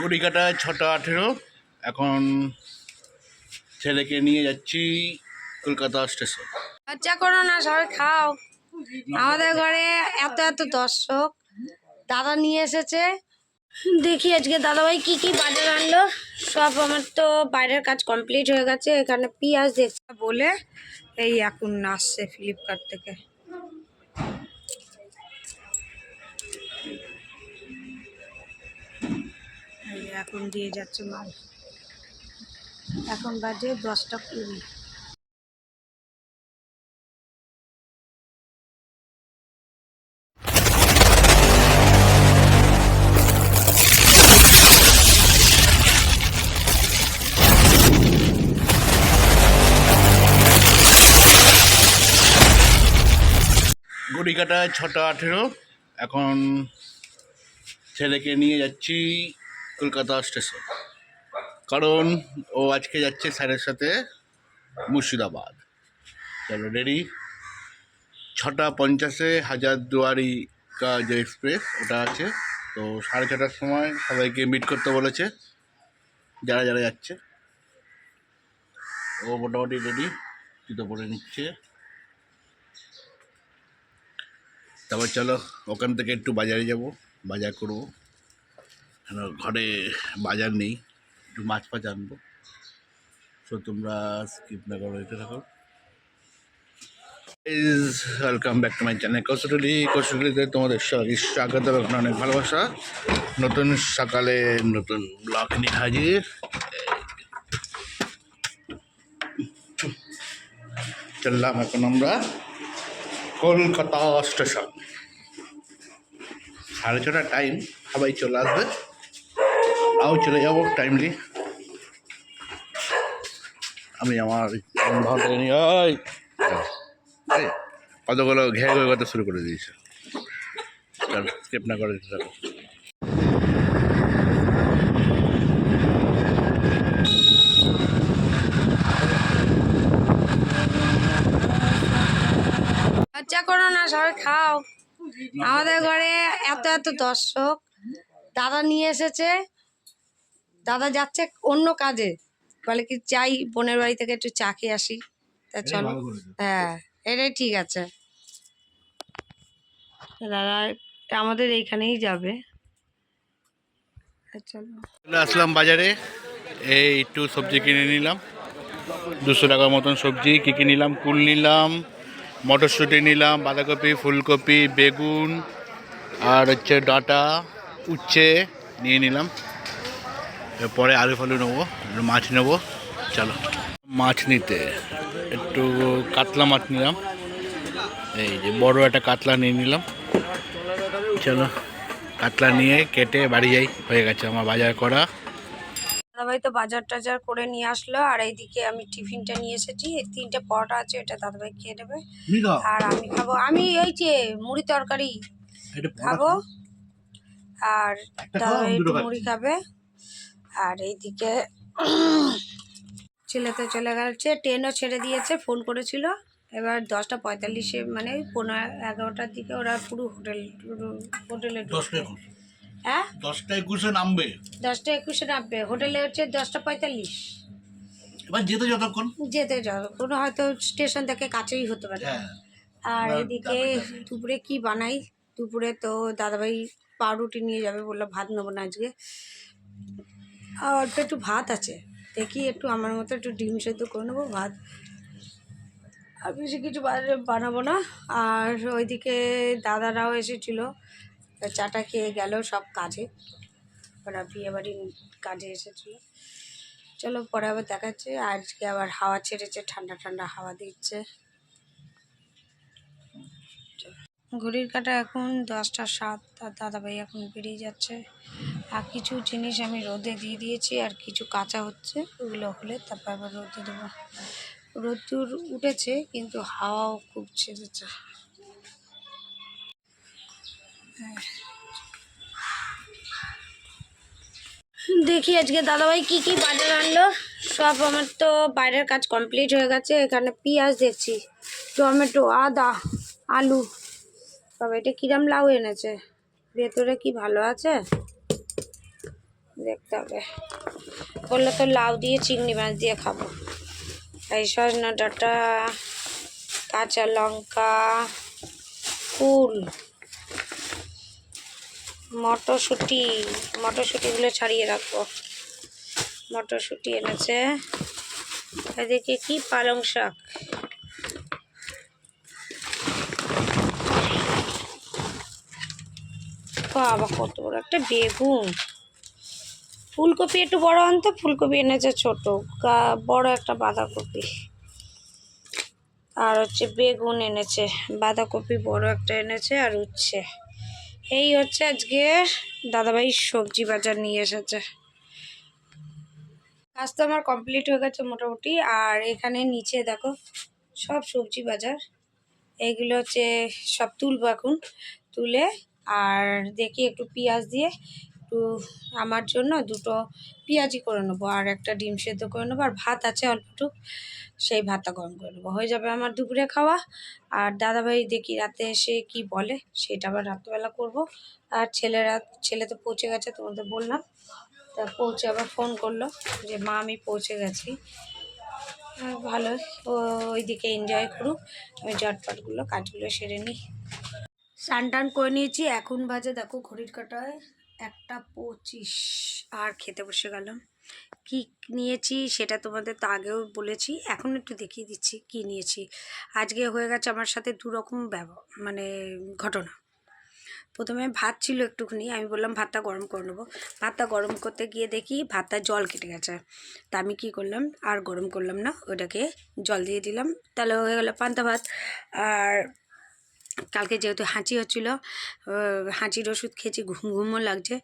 ঘড়িকাটা ছটা আঠেরো। এখন ছেলেকে নিয়ে যাচ্ছি কলকাতা স্টেশন। লজ্জা করো না, সবাই খাও। আমাদের ঘরে এত এত দর্শক। দাদা নিয়ে এসেছে। দেখি আজকে দাদাভাই কি কি বাজার আনলো। সব আমার তো বাইরের কাজ কমপ্লিট হয়ে গেছে, এখানে পেঁয়াজ দেখছে বলে এই এখন আসছে ফ্লিপকার্ট থেকে। এখন দিয়ে যাচ্ছে মাল। এখন বাজে দশটা কুড়ি। ছটা আঠেরো। এখন ছেলেকে নিয়ে যাচ্ছি কলকাতা স্টেশন। কারণ ও আজকে যাচ্ছে স্যারের সাথে মুর্শিদাবাদ। চলো রেডি ছটা পঞ্চাশে হাজার দুয়ারি কা যে এক্সপ্রেস ওটা আছে। তো সাড়ে ছটার সময় সবাইকে মিট করতে বলেছে। যারা যারা যাচ্ছে। ও মোটামুটি রেডি জুতো পরে নিচ্ছে। তারপর চলো, ওখান থেকে একটু বাজারে যাব, বাজার করব। ঘরে বাজার নেই, একটু মাছ ফাছ আনব। সো তোমরা স্কিপ না করো, দেখতে থাকো। Is welcome back to my channel Kaushali কৌশলীতে তোমাদের সবাই স্বাগত এবং অনেক ভালোবাসা। নতুন সকালে নতুন ব্লগ নিয়ে হাজির। চললাম এখন আমরা কলকাতা স্টেশন। সাড়ে ছটার টাইম সবাই চলে আসবে। আমরাও চলে যাব টাইমলি আমি আমার ভালো থেকে নিয়ে কতগুলো ঘে ঘে করতে শুরু করে দিয়েছে। স্কেপ না করে দিতে থাকো। লজ্জা করো না, সবাই খাও। আমাদের ঘরে এত এত দর্শক। দাদা নিয়ে এসেছে। দাদা যাচ্ছে অন্য কাজে। বলে কি চাই বোনের বাড়ি থেকে একটু চা খেয়ে আসি। তা চলো। হ্যাঁ এটাই ঠিক আছে। দাদা আমাদের এইখানেই যাবে। চলে আসলাম বাজারে। এই একটু সবজি কিনে নিলাম। দুশো টাকার মতন সবজি। কী কী নিলাম? কুল নিলাম মটরশুঁটি নিলাম বাঁধাকপি ফুলকপি বেগুন আর হচ্ছে ডাঁটা উচ্ছে নিয়ে নিলাম। এরপরে আলু ফালু নেব একটু মাছ নেব চলো। মাছ নিতে একটু কাতলা মাছ নিলাম। এই যে বড় একটা কাতলা নিয়ে নিলাম। চলো কাতলা নিয়ে কেটে বাড়ি যাই হয়ে গেছে আমার বাজার করা। দাদাভাই তো বাজার টাজার করে নিয়ে আসলো আর এইদিকে আমি টিফিনটা নিয়ে এসেছি। এই তিনটে পরোটা আছে এটা দাদাভাই খেয়ে নেবে। আর আমি খাব আমি এই যে মুড়ি তরকারি খাব। আর দাদাভাই একটু মুড়ি খাবে। আর এইদিকে ছেলে তো চলে গেছে ট্রেনও ছেড়ে দিয়েছে ফোন করেছিল। এবার দশটা পঁয়তাল্লিশে মানে পনেরো এগারোটার দিকে ওরা পুরো হোটেল হোটেলে হ্যাঁ? দশটা একুশে নামবে। দশটা একুশে নামবে। হোটেলে হচ্ছে দশটা পঁয়তাল্লিশ। এবার যেতে যতক্ষণ। যেতে কোনো হয়তো স্টেশন থেকে কাছেই হতে পারে। হ্যাঁ। আর এদিকে দুপুরে কি বানাই? দুপুরে তো দাদাভাই পাউরুটি নিয়ে যাবে বলল ভাত নেব না আজকে। আর অল্প একটু ভাত আছে। দেখি একটু আমার মতো একটু ডিম সেদ্ধ করে নেব, ভাত। আর বেশি কিছু বানাবো না। আর ওইদিকে দাদারাও এসেছিল চাটা খেয়ে গেল সব কাজে। ওরা বিয়ে বাড়ির কাজে এসেছিল। চলো পরে আবার দেখাচ্ছে। আজকে আবার হাওয়া ছেড়েছে, ঠান্ডা ঠান্ডা হাওয়া দিচ্ছে। ঘড়ির কাটা এখন দশটা সাত আর দাদাভাই এখন বেরিয়ে যাচ্ছে। আর কিছু জিনিস আমি রোদে দিয়ে দিয়েছি, আর কিছু কাঁচা হচ্ছে, ওগুলো হলে তারপর আবার রোদে দেবো। রোদ্দুর উঠেছে, কিন্তু হাওয়াও খুব ছেড়েছে। দেখি আজকে দাদাভাই কি কি বাজার আনলো। সব আমার তো বাইরের কাজ কমপ্লিট হয়ে গেছে, এখানে পেঁয়াজ দেখছি, টমেটো, আদা, আলু। বাবা এটা কিরাম লাউ এনেছে? ভেতরে কি ভালো আছে? দেখতে হবে। বলল তো লাউ দিয়ে চিংড়ি মাছ দিয়ে খাব। এই সজনা ডাঁটা, কাঁচা লঙ্কা ফুল মটরশুঁটি, মটরশুঁটিগুলো ছাড়িয়ে রাখব। মটরশুঁটি এনেছে। এদিকে কি? পালং শাক। বাবা, কত বড় একটা বেগুন। ফুলকপি একটু বড় আনতো ফুলকপি এনেছে ছোট। বড় একটা বাঁধাকপি। আর হচ্ছে বেগুন এনেছে, বাঁধাকপি বড় একটা এনেছে আর উচ্ছে। এই হচ্ছে আজকে দাদাভাই সবজি বাজার নিয়ে এসেছে। কাজ তো আমার কমপ্লিট হয়ে গেছে মোটামুটি, আর এখানে নিচে দেখো সব সবজি বাজার। এইগুলো হচ্ছে সব তুলবো এখন, তুলে আর দেখি একটু পেঁয়াজ দিয়ে একটু আমার জন্য দুটো পেঁয়াজি করে নেব আর একটা ডিম সেদ্ধ করে নেব। আর ভাত আছে অল্পটুক সেই ভাতটা গরম করে নেব। হয়ে যাবে আমার দুপুরে খাওয়া। আর দাদাভাই দেখি রাতে এসে কি বলে, সেটা আবার রাত্রেবেলা করব। আর ছেলেরা, ছেলে তো পৌঁছে গেছে, তোমাদের বললাম। তা পৌঁছে আবার ফোন করল যে, মা, আমি পৌঁছে গেছি। ভালো ওইদিকে এনজয় করুক। আমি জটপটগুলো কাজগুলো সেরে নিই। স্নান টান করে নিয়েছি। এখন বাজে দেখো ঘড়ির কাটায় একটা পঁচিশ। আর খেতে বসে গেলাম। কি নিয়েছি সেটা তোমাদের তো আগেও বলেছি, এখন একটু দেখিয়ে দিচ্ছি কি নিয়েছি। আজকে হয়ে গেছে আমার সাথে দু রকম মানে ঘটনা। প্রথমে ভাত ছিল একটুখানি, আমি বললাম ভাতটা গরম করে নেব। ভাতটা গরম করতে গিয়ে দেখি ভাতটা জল কেটে গেছে। তা আমি কী করলাম, আর গরম করলাম না, ওটাকে জল দিয়ে দিলাম। তাহলে হয়ে গেলো পান্তা ভাত। আর কালকে যেহেতু হাঁচি হচ্ছিল হাঁচির ওষুধ খেয়েছি, ঘুম ঘুমও লাগছে।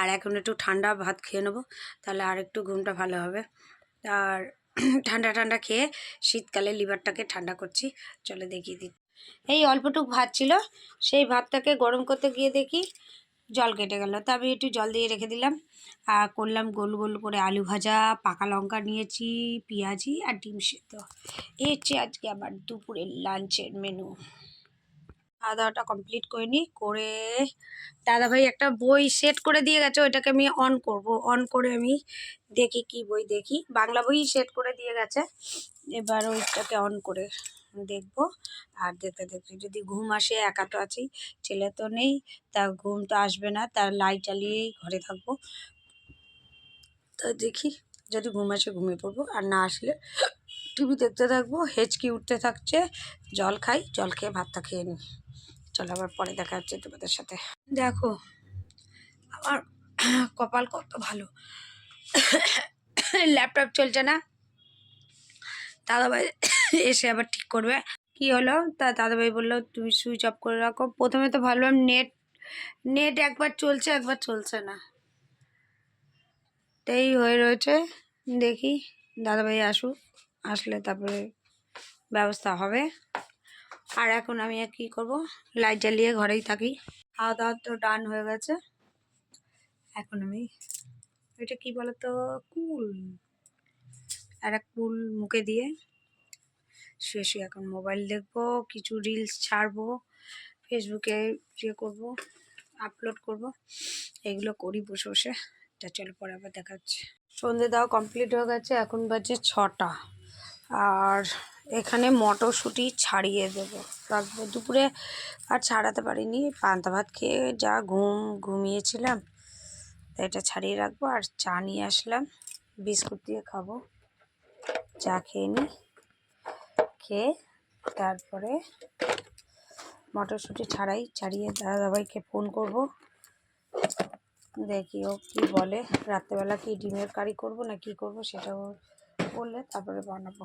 আর এখন একটু ঠান্ডা ভাত খেয়ে নেব, তাহলে আর একটু ঘুমটা ভালো হবে। আর ঠান্ডা ঠান্ডা খেয়ে শীতকালে লিভারটাকে ঠান্ডা করছি, চলে দেখিয়ে দিই এই অল্পটুক ভাত ছিল, সেই ভাতটাকে গরম করতে গিয়ে দেখি জল কেটে গেল। তা আমি একটু জল দিয়ে রেখে দিলাম। আর করলাম গোল গোল করে আলু ভাজা, পাকা লঙ্কা নিয়েছি, পেঁয়াজি আর ডিম সেদ্ধ। এই হচ্ছে আজকে আমার দুপুরের লাঞ্চের মেনু খাওয়া দাওয়াটা কমপ্লিট করে নিই করে দাদাভাই একটা বই সেট করে দিয়ে গেছে, ওইটাকে আমি অন করব। অন করে আমি দেখি কি বই দেখি। বাংলা বই সেট করে দিয়ে গেছে। এবার ওইটাকে অন করে দেখব। আর দেখতে দেখতে যদি ঘুম আসে, একা তো আছি, ছেলে তো নেই, তা ঘুম তো আসবে না, তার লাইট জ্বালিয়েই ঘরে থাকব। তা দেখি, যদি ঘুম আসে ঘুমিয়ে পড়ব, আর না আসলে টিভি দেখতে থাকব হেঁচকি উঠতে থাকছে, জল খাই, জল খেয়ে ভাতটা খেয়ে নিই। চলো আবার পরে দেখা হচ্ছে তোমাদের সাথে। দেখো, আমার কপাল কত ভালো। ল্যাপটপ চলছে না। দাদাভাই এসে আবার ঠিক করবে। কি হলো? তা দাদাভাই বলল, তুমি সুইচ অফ করে রাখো। প্রথমে তো ভাবলাম নেট নেট একবার চলছে একবার চলছে না। তাই হয়ে রয়েছে, দেখি। দাদাভাই আসুক, আসলে তারপরে ব্যবস্থা হবে। আর এখন আমি কী করব? লাইট জ্বালিয়ে ঘরেই থাকি। খাওয়া দাওয়া তো ডান হয়ে গেছে। এখন আমি, এটা কি বলতো? কুল। আর এক কুল মুখে দিয়ে শুয়ে শুয়ে এখন মোবাইল দেখব, কিছু রিলস ছাড়বো ফেসবুকে ইয়ে করব আপলোড করব। এগুলো করি বসে বসে। তা চলো পরে আবার দেখা হচ্ছে। সন্ধে দেওয়া কমপ্লিট হয়ে গেছে, এখন বাজে ছটা। আর এখানে মটরশুঁটি ছাড়িয়ে দেবো। রাখব দুপুরে আর ছাড়াতে পারিনি। পান্তা ভাত খেয়ে যা ঘুম ঘুমিয়েছিলাম এটা ছাড়িয়ে রাখব। আর চা নিয়ে আসলাম, বিস্কুট দিয়ে খাব। চা খেয়ে নিই খেয়ে তারপরে মটরশুঁটি ছাড়াই ছাড়িয়ে দাদাভাইকে ফোন করব। দেখি ও কী বলে। রাত্রেবেলা কি ডিমের কারি করব না কি করব সেটাও বলে তারপরে বানাবো।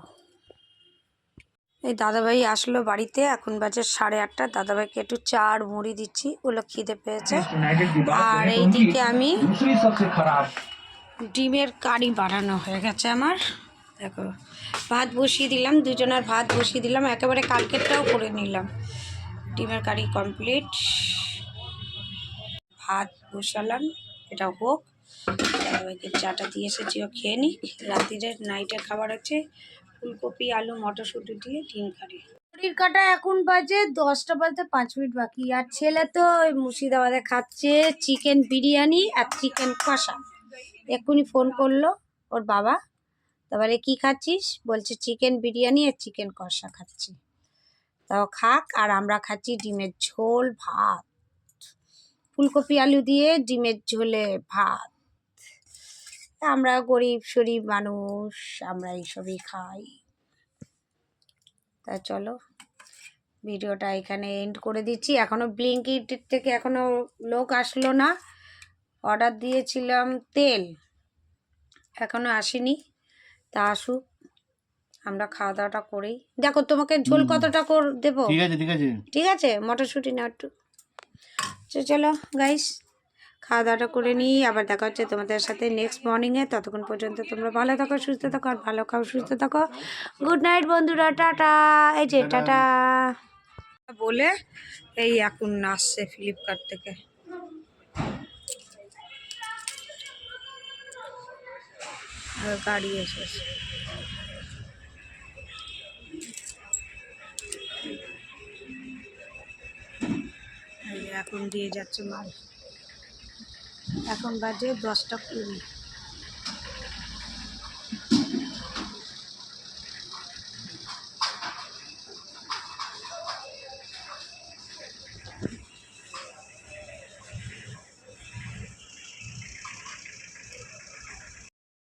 এই দাদাভাই আসলো বাড়িতে, এখন বাজে সাড়ে আটটা। দাদাভাইকে একটু চার মুড়ি দিচ্ছি, ওগুলো খিদে পেয়েছে। আর এইদিকে আমি ডিমের কারি বানানো হয়ে গেছে আমার। দেখো, ভাত বসিয়ে দিলাম, দুজনের ভাত বসিয়ে দিলাম, একেবারে কালকেরটাও করে নিলাম। ডিমের কারি কমপ্লিট। ভাত বসালাম, এটা হোক। দাদাভাইকে চাটা দিয়ে এসেছি ও খেয়ে নিক। রাত্রিরের নাইটের খাবার আছে ফুলকপি, আলু, মটরশুঁটি দিয়ে ডিম কারি। ঘড়ির কাটা এখন বাজে দশটা বাজতে পাঁচ মিনিট বাকি। আর ছেলে তো ওই মুর্শিদাবাদে খাচ্ছে চিকেন বিরিয়ানি আর চিকেন কষা। এক্ষুনি ফোন করল ওর বাবা। তারপরে কি খাচ্ছিস? বলছে, চিকেন বিরিয়ানি আর চিকেন কষা খাচ্ছি। তাও খাক, আর আমরা খাচ্ছি ডিমের ঝোল, ভাত। ফুলকপি, আলু দিয়ে ডিমের ঝোলে ভাত। আমরা গরিব শরীব মানুষ আমরা এইসবই খাই। তা চলো ভিডিওটা এখানে এন্ড করে দিচ্ছি। এখনও ব্লিঙ্কিট থেকে এখনও লোক আসলো না। অর্ডার দিয়েছিলাম তেল। এখনও আসেনি। তা আসুক আমরা খাওয়া দাওয়াটা করেই। দেখো তোমাকে ঝোল কতটা কর দেবো? ঠিক আছে ঠিক আছে। ঠিক আছে? মটরশুঁটি না একটু। তো চলো গাইস খাওয়া দাওয়াটা করে নিই আবার দেখা হচ্ছে তোমাদের সাথে নেক্সট মর্নিংয়ে ততক্ষণ পর্যন্ত তোমরা ভালো থাকো সুস্থ থাকো আর ভালো খাও সুস্থ থাকো। গুড নাইট বন্ধুরা টাটা। এই যে টাটা। বলে এই এখন আসছে ফ্লিপকার্ট থেকে। গাড়ি এসেছে। এই এখন দিয়ে যাচ্ছে মাল। এখন বাজে দশটা কুড়ি।